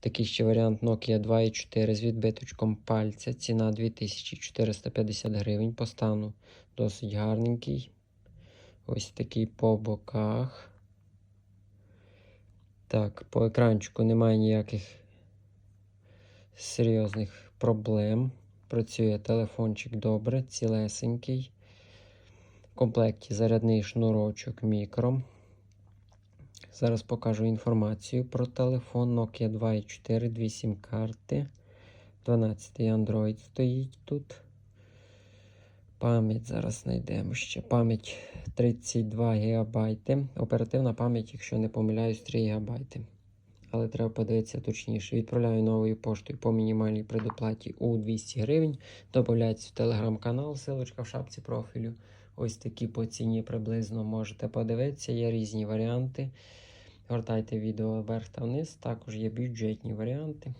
Такий ще варіант Nokia 2.4 з відбиточком пальця. Ціна 2450 гривень. По стану досить гарненький. Ось такий по боках. Так, по екранчику немає ніяких серйозних проблем. Працює телефончик добре, цілесенький. В комплекті зарядний шнурочок мікро. Зараз покажу інформацію про телефон Nokia 2.4, дві сім-карти. 12 Android стоїть тут. Пам'ять зараз знайдемо ще. Пам'ять 32 ГБ. Оперативна пам'ять, якщо не помиляюсь, 3 ГБ. Але треба подивитися точніше. Відправляю новою поштою по мінімальній предоплаті у 200 гривень. Добавляється в телеграм-канал, силочка в шапці профілю. Ось такі по ціні приблизно можете подивитися. Є різні варіанти. Гортайте відео вверх та вниз. Також є бюджетні варіанти.